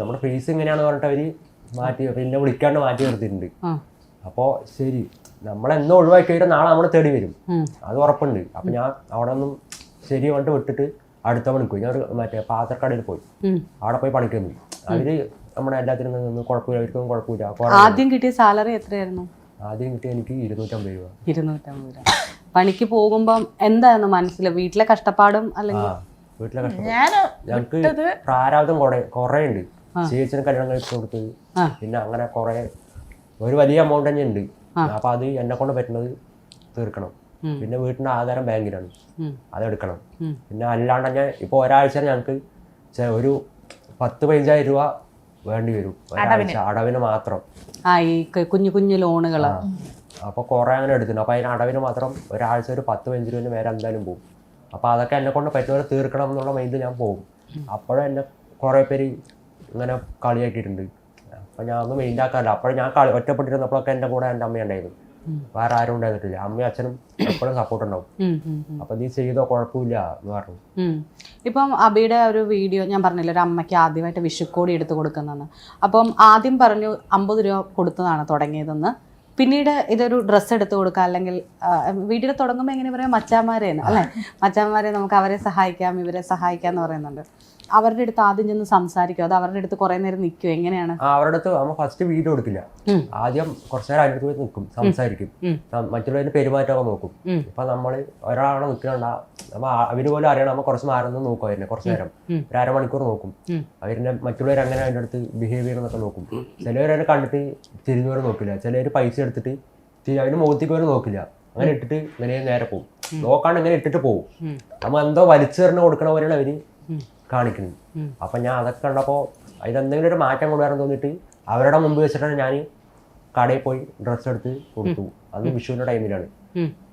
നമ്മുടെ ഫേസ് ഇങ്ങനെയാണെന്ന് പറഞ്ഞിട്ട് അവർ മാറ്റി പിന്നെ വിളിക്കാണ്ട് മാറ്റി നിർത്തിയിട്ടുണ്ട്. അപ്പോൾ ശരി. നമ്മളെന്നോ ഒഴിവാക്കി കഴിഞ്ഞാൽ നാളെ നമ്മളെ തേടി വരും. അത് ഉറപ്പുണ്ട്. അപ്പം ഞാൻ അവിടെ നിന്നും ശരി പറഞ്ഞിട്ട് വിട്ടിട്ട് അടുത്ത പണിക്ക് പോയി. ഞാൻ ഒരു മറ്റേ പാത്രക്കടയിൽ പോയി. അവിടെ പോയി പണിക്ക് നിന്നു അവർ നമ്മുടെ എല്ലാത്തിനും നിന്ന് കുഴപ്പമില്ല. അവർക്കൊന്നും കുഴപ്പമില്ല. ആദ്യം കിട്ടിയ സാലറി എത്രയായിരുന്നു? ആദ്യം കിട്ടിയ എനിക്ക് ഇരുന്നൂറ്റമ്പത് രൂപ. ഇരുന്നൂറ്റമ്പത് രൂപ. പണിക്ക് പോകുമ്പോൾ എന്തായിരുന്നു മനസ്സിൽ വീട്ടിലെ കഷ്ടപ്പാടും അല്ലെങ്കിൽ വീട്ടിലെ ഞങ്ങൾക്ക് പ്രാരാബ്ദം കുറെ കുറെ ഉണ്ട് ചേച്ചിന് കല്യാണം കഴിച്ചു കൊടുത്ത്. പിന്നെ അങ്ങനെ കുറെ ഒരു വലിയ എമൗണ്ട് തന്നെ ഉണ്ട്. അപ്പൊ അത് എന്നെ കൊണ്ട് പറ്റുന്നത് തീർക്കണം. പിന്നെ വീട്ടിന്റെ ആധാരം ബാങ്കിലാണ്. അതെടുക്കണം പിന്നെ അല്ലാണ്ട് ഞാൻ ഇപ്പൊ ഒരാഴ്ച ഞങ്ങൾക്ക് ഒരു പത്ത് പതിനഞ്ചായിരം രൂപ വേണ്ടി വരും. ഒരാഴ്ച അടവിന്. മാത്രം. കുഞ്ഞു കുഞ്ഞു ലോണുകൾ അപ്പൊ കൊറേ അങ്ങനെ എടുത്തിട്ടുണ്ട്. അപ്പൊ അതിന് അടവിന് മാത്രം ഒരാഴ്ച ഒരു പത്ത് പതിനഞ്ച് രൂപ വേറെ എന്തായാലും പോകും. അപ്പോൾ അതൊക്കെ എന്നെ കൊണ്ട് പറ്റുന്നവരെ തീർക്കണം എന്നുള്ള മൈൻഡ് ഞാൻ പോകും. അപ്പോഴും എന്നെ കുറേ പേര് ഇങ്ങനെ കളിയാക്കിയിട്ടുണ്ട്. അപ്പോൾ ഞാൻ ഒന്നും മൈൻഡ് ആക്കാറില്ല. അപ്പോഴും ഞാൻ കളി ഒറ്റപ്പെട്ടിരുന്നപ്പോഴൊക്കെ എന്റെ കൂടെ എന്റെ അമ്മ ഉണ്ടായിരുന്നു. വേറെ ആരും ഉണ്ടായിരുന്നിട്ടില്ല അമ്മയും അച്ഛനും എപ്പോഴും സപ്പോർട്ട് ഉണ്ടാവും. അപ്പോൾ നീ ചെയ്തോ കുഴപ്പമില്ല എന്ന് പറഞ്ഞു. ഇപ്പം അബിയുടെ ഒരു വീഡിയോ ഞാൻ പറഞ്ഞില്ല ഒരു അമ്മയ്ക്ക് ആദ്യമായിട്ട് വിഷുക്കോടി എടുത്ത് കൊടുക്കുന്നതെന്ന്. അപ്പം ആദ്യം പറഞ്ഞു അമ്പത് രൂപ കൊടുത്തതാണ് തുടങ്ങിയതെന്ന്. പിന്നീട് ഇതൊരു ഡ്രസ്സ് എടുത്തു കൊടുക്കുക അല്ലെങ്കിൽ വീട്ടിൽ തുടങ്ങുമ്പോൾ എങ്ങനെ പറയാം? മച്ചാമാരെയാണ് അല്ലേ? മച്ചാമാരെ നമുക്ക് അവരെ സഹായിക്കാം ഇവരെ സഹായിക്കാം എന്ന് പറയുന്നുണ്ട്. അവരുടെ അടുത്ത് ആദ്യം ചെന്ന് സംസാരിക്കും. അത് അവരുടെ അടുത്ത് കുറെ നേരം നിൽക്കും. എങ്ങനെയാണ്? ആ അവരുടെ അടുത്ത് നമ്മൾ ഫസ്റ്റ് വീട് കൊടുക്കില്ല ഉം. ആദ്യം കുറച്ചു നേരം അതിനടുത്ത് പോയി നിൽക്കും സംസാരിക്കും. ഉം. സം- മറ്റുള്ളവരുടെ പെരുമാറ്റമൊക്കെ നോക്കും. ഉം. ഇപ്പൊ നമ്മൾ ഒരാളാണോ നിൽക്കണ്ട നമ്മ അവർ പോലും അറിയണം. നമ്മൾ കുറച്ച് മാറുന്നത് നോക്കും അവരിനെ കുറച്ചു നേരം. ഉം. ഒരു അരമണിക്കൂർ നോക്കും. ഉം. അവരിനെ മറ്റുള്ളവർ അങ്ങനെ അതിന്റെ അടുത്ത് ബിഹേവിയർ എന്നൊക്കെ നോക്കും. ചിലവരെ കണ്ടിട്ട് തിരിഞ്ഞവരെ നോക്കില്ല. ചിലവർ പൈസ എടുത്തിട്ട് തി- അവന് മുഖത്തേക്ക് വരെ നോക്കില്ല. അങ്ങനെ ഇട്ടിട്ട് ഇങ്ങനെ നേരെ പോകും നോക്കാണ്ട് ഇങ്ങനെ ഇട്ടിട്ട് പോകും ഉം. നമ്മ എന്തോ വലിച്ചെറിഞ്ഞ് കൊടുക്കണ പോലെയാണ് അവർ. കാണിക്കുന്നത് ഉം. അപ്പൊ ഞാൻ അതൊക്കെ കണ്ടപ്പോൾ അതിലെന്തെങ്കിലും ഒരു മാറ്റം കൊണ്ടുവരാൻ തോന്നിട്ട് അവരുടെ മുമ്പ് വെച്ചിട്ടാണ് ഞാൻ കടയിൽ പോയി ഡ്രസ്സ് എടുത്ത് കൊടുത്തു. അത് വിഷുവിന്റെ ടൈമിലാണ്.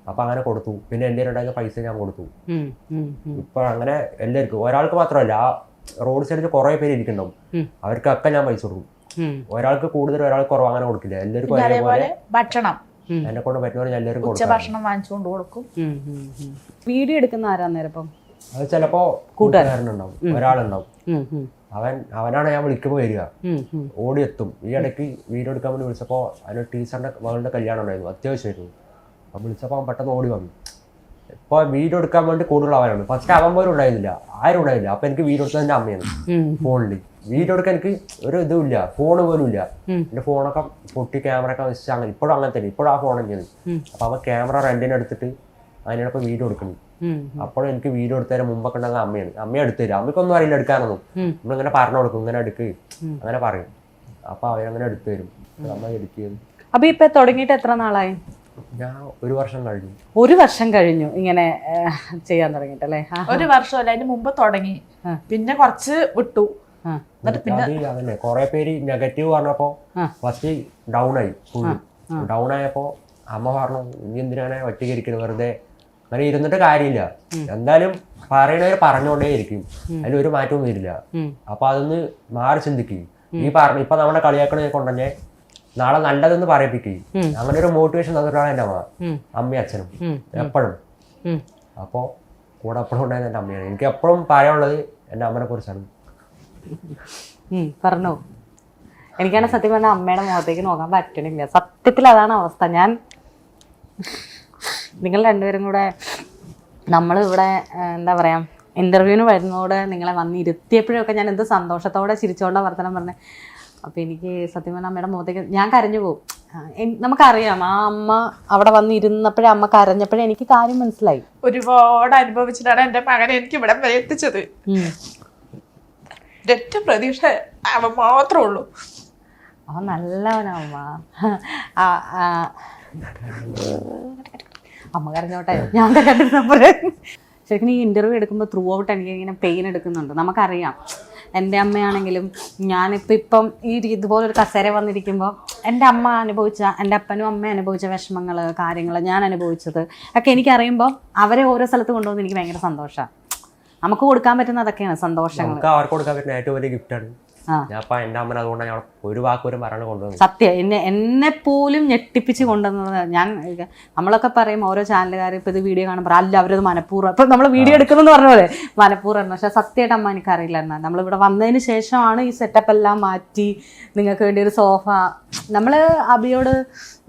അപ്പൊ അങ്ങനെ കൊടുത്തു. പിന്നെ എന്റെ ഉണ്ടായ പൈസ ഞാൻ കൊടുത്തു. ഇപ്പൊ അങ്ങനെ എല്ലാവർക്കും ഒരാൾക്ക് മാത്രമല്ല ആ റോഡ് സൈഡിൽ കുറേ പേര് ഇരിക്കുന്നുണ്ടാവും. അവർക്കൊക്കെ ഞാൻ പൈസ കൊടുക്കും. ഒരാൾക്ക് കൂടുതൽ ഒരാൾക്ക് കുറവ് അങ്ങനെ കൊടുക്കില്ല. എല്ലാവർക്കും ഒരേപോലെ അതേപോലെ ഭക്ഷണം. എന്നെ കൊണ്ട് പറ്റുന്ന എല്ലാവർക്കും ഭക്ഷണം വാങ്ങിച്ചുകൊണ്ട് കൊടുക്കും. വീഡിയോ എടുക്കുന്ന ആരാ നേരം ഇപ്പം? അത് ചിലപ്പോ കൂട്ടുകാരനുണ്ടാവും ഒരാളുണ്ടാവും. അവൻ അവനാണ് ഞാൻ വിളിക്കുമ്പോൾ വരിക. ഓടിയെത്തും. ഈ ഇടയ്ക്ക് വീട് എടുക്കാൻ വേണ്ടി വിളിച്ചപ്പോൾ അതിന് ടീച്ചറിന്റെ മകളുടെ കല്യാണം ഉണ്ടായിരുന്നു അത്യാവശ്യമായിരുന്നു. അപ്പം വിളിച്ചപ്പോൾ അവൻ പെട്ടെന്ന് ഓടി വന്നു. ഇപ്പോൾ വീഡിയോ എടുക്കാൻ വേണ്ടി കൂടുതൽ അവനാണ്. ഫസ്റ്റ് അവൻ പോലും ഉണ്ടായിരുന്നില്ല. ആരും ഉണ്ടായില്ല അപ്പം എനിക്ക് വീട് എടുത്തത് എന്റെ അമ്മയാണ് ഫോണിൽ വീഡിയോ എടുക്കാൻ എനിക്ക് ഒരു ഇതും ഇല്ല. ഫോൺ പോലും ഇല്ല. എന്റെ എന്റെ ഫോണൊക്കെ പൊട്ടി ക്യാമറ ഒക്കെ വെച്ച് അങ്ങനെ ഇപ്പോഴും അങ്ങനെ തന്നെ. ഇപ്പോഴും ആ ഫോൺ തന്നെയാണ്. അപ്പൊ അവൻ ക്യാമറ റെന്റിന് എടുത്തിട്ട് അതിനോടൊപ്പം വീട് എടുക്കുന്നു ഉം, അപ്പോഴും എനിക്ക് വീഡിയോ എടുത്തതിന് മുമ്പൊക്കെ ഉണ്ടാകുന്ന അമ്മയാണ്. അമ്മയെ അമ്മയ്ക്ക് അമ്മയ്ക്കൊന്നും അറിയില്ല എടുക്കാനൊന്നും. നമ്മളിങ്ങനെ പറഞ്ഞു കൊടുക്കും. ഇങ്ങനെ എടുക്ക്. അങ്ങനെ പറയും. അപ്പൊ അവരങ്ങനെ എടുത്തു തരും. അമ്മ എടുക്കുകയും അപ്പൊ ഇപ്പൊ തുടങ്ങിയിട്ട് എത്ര നാളായി? ഞാൻ ഒരു വർഷം കഴിഞ്ഞു. ഒരു വർഷം കഴിഞ്ഞു ഇങ്ങനെ ചെയ്യാൻ തുടങ്ങിയിട്ട് അല്ലേ? ഒരു ഒരു വർഷമല്ല അതിന് മുമ്പ് തുടങ്ങി. പിന്നെ കുറച്ച് വിട്ടു. എന്നിട്ട് പിന്നെ കുറെ പേര് നെഗറ്റീവ് പറഞ്ഞപ്പോ. ഫസ്റ്റ് ഡൗൺ ആയി ഡൗൺ ആയപ്പോ അമ്മ പറഞ്ഞു നീ എന്തിനാണ് ഒറ്റയ്ക്ക് ഇരിക്കുന്നത് വെറുതെ അങ്ങനെ ഇരുന്നിട്ട് കാര്യമില്ല. എന്തായാലും പറയണവർ പറഞ്ഞുകൊണ്ടേ ഇരിക്കും. അതിൽ ഒരു മാറ്റവും വരില്ല. അപ്പൊ അതൊന്ന് മാറി ചിന്തിക്കും. ഈ പറഞ്ഞു ഇപ്പൊ നമ്മളെ കളിയാക്കണ കൊണ്ടുതന്നെ നാളെ നല്ലതെന്ന് പറയിപ്പിക്കും. അങ്ങനെ ഒരു മോട്ടിവേഷൻ തന്നിട്ടാണ് എന്റെ അമ്മ അമ്മയും അച്ഛനും. എപ്പോഴും. അപ്പോൾ കൂടെ എപ്പോഴും ഉണ്ടായത് എന്റെ അമ്മയാണ്. എനിക്ക് എപ്പോഴും പറയാനുള്ളത് എന്റെ അമ്മനെ കുറിച്ചാണ്. പറഞ്ഞു പറഞ്ഞോ. എനിക്കാണ് സത്യം പറഞ്ഞാൽ അമ്മയുടെ മുഖത്തേക്ക് നോക്കാൻ പറ്റണില്ല. സത്യത്തിൽ അതാണ് അവസ്ഥ. ഞാൻ നിങ്ങൾ രണ്ടുപേരും കൂടെ നമ്മളിവിടെ എന്താ പറയുക ഇന്റർവ്യൂവിന് വരുന്നതോടെ നിങ്ങളെ വന്ന് ഇരുത്തിയപ്പോഴൊക്കെ ഞാൻ എന്ത് സന്തോഷത്തോടെ ചിരിച്ചോണ്ട വർത്തനം പറഞ്ഞത് അപ്പോൾ എനിക്ക് സത്യം പറഞ്ഞാൽ അമ്മയുടെ മുഖത്തേക്ക് ഞാൻ കരഞ്ഞു പോകും. നമുക്കറിയാം ആ അമ്മ അവിടെ വന്നിരുന്നപ്പോഴേ അമ്മ കരഞ്ഞപ്പോഴേ എനിക്ക് കാര്യം മനസ്സിലായി. ഒരുപാട് അനുഭവിച്ചിട്ടാണ് എന്റെ മകനെ എനിക്ക് ഇവിടെ വരെ എത്തിച്ചത്. ഒറ്റ പ്രതീക്ഷ അവൻ മാത്രമേ ഉള്ളൂ. അവൻ നല്ലവനമ്മ ആ ആ. അമ്മ കരഞ്ഞോട്ടെ. ഞാൻ കരഞ്ഞപ്പോഴേ ശരിക്കും ഈ ഇന്റർവ്യൂ എടുക്കുമ്പോൾ ത്രൂ ഔട്ട് എനിക്ക് ഇങ്ങനെ പെയിൻ എടുക്കുന്നുണ്ട്. നമുക്കറിയാം. എന്റെ അമ്മയാണെങ്കിലും ഞാനിപ്പോൾ ഇപ്പം ഈ ഇതുപോലൊരു കസേര വന്നിരിക്കുമ്പോൾ എന്റെ അമ്മ അനുഭവിച്ച എന്റെ അപ്പനും അമ്മയും അനുഭവിച്ച വിഷമങ്ങൾ കാര്യങ്ങൾ ഞാൻ അനുഭവിച്ചത് ഒക്കെ എനിക്കറിയുമ്പോൾ അവരെ ഓരോ സ്ഥലത്ത് കൊണ്ടുപോകുന്നത് എനിക്ക് ഭയങ്കര സന്തോഷമാണ് നമുക്ക് കൊടുക്കാൻ പറ്റുന്ന അതൊക്കെയാണ് സന്തോഷങ്ങൾ അവർക്ക് കൊടുക്കാൻ പറ്റുന്ന ഏറ്റവും വലിയ ഗിഫ്റ്റാണ് ആ. ഞാൻ അപ്പം എന്റെ അമ്മനെ അതുകൊണ്ടാണ് ഞാൻ ഒരു വാക്കൊരു മരണം കൊണ്ടുവന്നു സത്യം. എന്നെ എന്നെ പോലും ഞെട്ടിപ്പിച്ച് കൊണ്ടുവന്നത് ഞാൻ നമ്മളൊക്കെ പറയും ഓരോ ചാനലുകാർ ഇപ്പൊ ഇത് വീഡിയോ കാണുമ്പോൾ അല്ല അവരത് മനഃപൂർവം. ഇപ്പൊ നമ്മൾ വീഡിയോ എടുക്കുന്നെന്ന് പറഞ്ഞ പോലെ മനഃപൂർവം. പക്ഷെ സത്യമായിട്ട് അമ്മ എനിക്കറിയില്ലായിരുന്നു നമ്മളിവിടെ വന്നതിന് ശേഷമാണ് ഈ സെറ്റപ്പ് എല്ലാം മാറ്റി നിങ്ങൾക്ക് വേണ്ടി ഒരു സോഫ. നമ്മൾ അബിയോട്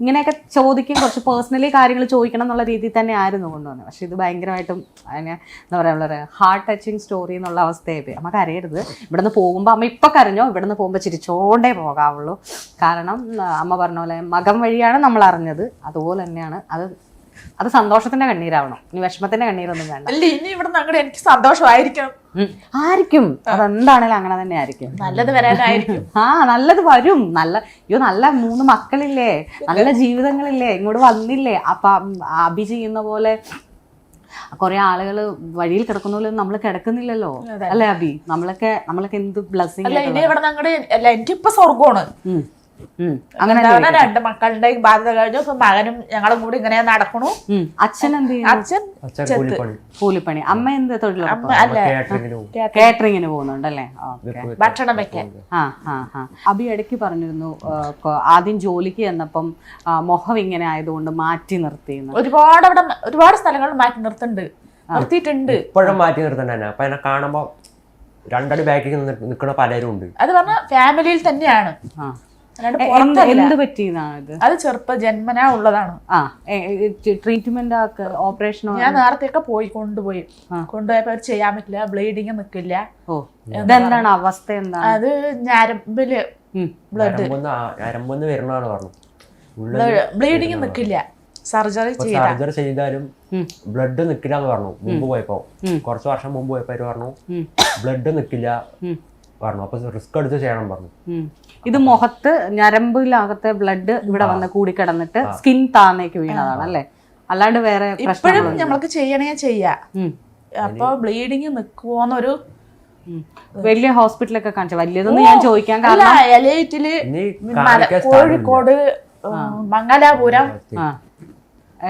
ഇങ്ങനെയൊക്കെ ചോദിക്കും കുറച്ച് പേഴ്സണലി കാര്യങ്ങൾ ചോദിക്കണം എന്നുള്ള രീതിയിൽ തന്നെ ആയിരുന്നു കൊണ്ടുവന്നത്. പക്ഷെ ഇത് ഭയങ്കരമായിട്ടും അതിനെ എന്താ പറയുക ഹാർട്ട് ടച്ചിങ് സ്റ്റോറി എന്നുള്ള അവസ്ഥയായി പോയി. അമ്മ കരയരുത്. ഇവിടുന്ന് പോകുമ്പോൾ അമ്മ ഇപ്പം കരഞ്ഞോ? ഇവിടുന്ന് പോകുമ്പോൾ ചിരിച്ചോണ്ടേ പോകാവുള്ളൂ. കാരണം അമ്മ പറഞ്ഞ പോലെ മകം വഴിയാണ് നമ്മൾ അറിഞ്ഞത്. അതുപോലെ തന്നെയാണ് അത് അത് സന്തോഷത്തിന്റെ കണ്ണീരാവണം. ഇനി വിഷമത്തിന്റെ കണ്ണീരൊന്നും വേണ്ട. അല്ല ഇനി ഇവിടെ അങ്ങോട്ട് എനിക്ക് സന്തോഷമായിരിക്കും. ആയിരിക്കും. അതെന്താണേലും അങ്ങനെ തന്നെ ആയിരിക്കും. നല്ലത് വരാനായിരിക്കും. ആ നല്ലത് വരും. നല്ല അയ്യോ നല്ല മൂന്ന് മക്കളില്ലേ? നല്ല ജീവിതങ്ങളില്ലേ? ഇങ്ങോട്ട് വന്നില്ലേ? അപ്പൊ അഭി ചെയ്യുന്ന പോലെ കുറെ ആളുകൾ വഴിയിൽ കിടക്കുന്ന പോലെ നമ്മൾ കിടക്കുന്നില്ലല്ലോ അല്ലേ അബി? നമ്മളൊക്കെ നമ്മളൊക്കെ എന്ത് ബ്ലസ്സിംഗ് അല്ല ഇനി ഇവിടെ ഞങ്ങളുടെ അല്ല എനിക്കിപ്പോ സ്വർഗമാണ് അങ്ങനെ രണ്ട് മക്കളുടെ ബാധ്യത കഴിഞ്ഞു. ഇപ്പൊ മകനും ഞങ്ങളും കൂടി ഇങ്ങനെ നടക്കണു. അച്ഛൻ എന്ത് ചെയ്യുന്നു? അച്ഛൻ കൂലിപ്പണി. അമ്മ എന്ത് തൊഴിലുറപ്പ്? കാറ്ററിങ്ങിന് കാറ്ററിങ്ങിന് പോകുന്നുണ്ടല്ലേ? ഓക്കെ ഭക്ഷണം വെക്കാൻ. ആ ആ ആ. അബി ഇടയ്ക്ക് പറഞ്ഞിരുന്നു ആദ്യം ജോലിക്ക് ചെന്നപ്പം മുഖം ഇങ്ങനെ ആയതുകൊണ്ട് മാറ്റി നിർത്തിയെന്ന്. ഒരുപാട് അവിടെ ഒരുപാട് സ്ഥലങ്ങൾ മാറ്റി നിർത്തുന്നുണ്ട്. നിർത്തിയിട്ടുണ്ട്. ഇപ്പോഴും മാറ്റി നിർത്തണ്ട തന്നെ. അപ്പൊ എന്നെ കാണുമ്പോ രണ്ടടി ബാക്കിൽ നിൽക്കുന്ന പലരും ഉണ്ട്. അത് പറഞ്ഞ ഫാമിലിയിൽ തന്നെയാണ്. എന്ത് അത് ചെറുപ്പ ജന്മനാ ഉള്ളതാണ്. ആ ട്രീറ്റ്മെന്റ് ഓപ്പറേഷൻ ഓപ്പറേഷനോ ഞാൻ നേരത്തെയൊക്കെ പോയി കൊണ്ടുപോയി. കൊണ്ടുപോയപ്പോ അവർ ചെയ്യാൻ പറ്റില്ല ബ്ലീഡിങ് നിക്കില്ല. ഓ ഇതെന്താണ് അവസ്ഥ എന്താണ്? അത് ഞരമ്പിൽ ബ്ലഡ് ഞരമ്പൊന്ന് പറഞ്ഞു ബ്ലീഡിങ് നിക്കില്ല. സർജറി സർജറി ചെയ്താലും ബ്ലഡ് നിക്കില്ല എന്ന് പറഞ്ഞു മുമ്പ് പോയപ്പോ. കുറച്ച് വർഷം മുമ്പ് പോയപ്പോ പറഞ്ഞു ബ്ലഡ് നിക്കില്ല. പറഞ്ഞു അപ്പൊ റിസ്ക് എടുത്ത് ചെയ്യണം പറഞ്ഞു. ഇത് മുഖത്ത് ഞരമ്പിലകത്തെ ബ്ലഡ് ഇവിടെ വന്ന് കൂടിക്കിടന്നിട്ട് സ്കിൻ താന്നേക്ക് വീണതാണ് അല്ലേ? അല്ലാണ്ട് വേറെ ഇപ്പോഴും നമ്മൾക്ക് ചെയ്യണേ ചെയ്യാ. അപ്പൊ ബ്ലീഡിങ് നിക്കുവോന്നൊരു വലിയ ഹോസ്പിറ്റലൊക്കെ കാണിച്ചു. വലിയതൊന്നും ഞാൻ ചോദിക്കാൻ കാരണം. കോഴിക്കോട് മംഗലാപുരം.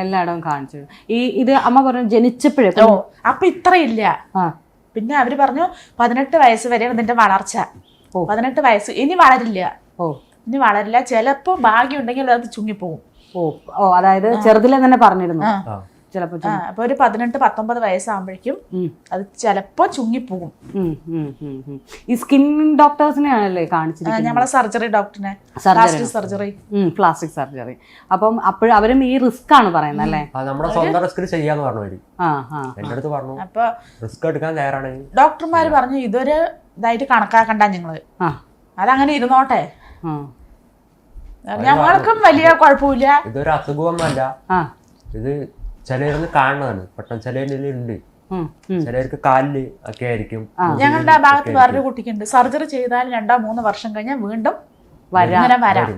എല്ലായിടവും കാണിച്ചു. ഈ ഇത് അമ്മ പറഞ്ഞു ജനിച്ചപ്പോഴേ. അപ്പൊ ഇത്രയില്ല. പിന്നെ അവർ പറഞ്ഞു പതിനെട്ട് വയസ്സ് വരെ ഇതിന്റെ വളർച്ച. ഓ. പതിനെട്ട് വയസ്സ്. ഇനി വളരില്ല. ഓ. ഇനി വളരില്ല. ചിലപ്പോ ഭാഗ്യം ഉണ്ടെങ്കിൽ അത് ചുങ്ങിപ്പോവും. ഓ. ഓ അതായത് ചെറുതിലെ തന്നെ പറഞ്ഞിരുന്നു. അപ്പോൾ ചിലപ്പോ അപ്പൊ ഒരു പതിനെട്ട് പത്തൊമ്പത് വയസ്സാകുമ്പോഴേക്കും. അത് ചിലപ്പോ ചുങ്ങിപ്പോകും. ഈ സ്കിൻ ഡോക്ടേഴ്സിനെ ആണല്ലേ കാണിച്ചിരിക്കുന്നത് ഞമ്മളെ സർജറി ഡോക്ടറിനെ. Surgery plastic surgery. Plastic surgery. അപ്പം അപ്പോഴും അവരും ഈ റിസ്ക് ആണ് പറയുന്നത് അല്ലേ? നമ്മുടെ സ്വന്തം റിസ്ക് ചെയ്യാന്ന് പറഞ്ഞു എന്റെ അടുത്ത് പറഞ്ഞു. അപ്പൊ റിസ്ക് എടുക്കാൻ തയ്യാറാണ്. ഡോക്ടർമാര് പറഞ്ഞു ഇതൊരു ഇതായിട്ട് കണക്കാക്കണ്ട ഞങ്ങൾ. അതങ്ങനെ ഇരുന്നോട്ടെ. ഞങ്ങൾക്കും വലിയ കുഴപ്പമില്ല. ഇതൊരു അസുഖമൊന്നുമല്ല. ആ. ഇത് ചിലരിന്ന് കാണുന്നതാണ്. പെട്ടെന്ന് ചിലരുണ്ട്. ചിലർക്ക് കാലിൽ ഒക്കെ ആയിരിക്കും. ഞങ്ങളുടെ ആ ഭാഗത്ത് വേറൊരു കുട്ടിക്കുണ്ട്. സർജറി ചെയ്താൽ രണ്ടോ മൂന്ന് വർഷം കഴിഞ്ഞാൽ വീണ്ടും ഞമ്മൾ വരാം.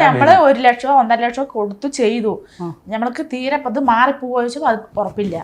നമ്മൾ ഒരു ലക്ഷമോ ഒന്നര ലക്ഷമോ കൊടുത്തു ചെയ്തു. നമ്മൾക്ക് തീരെ അത് മാറിപ്പോവോ ചോദിച്ചാൽ അത് ഉറപ്പില്ല.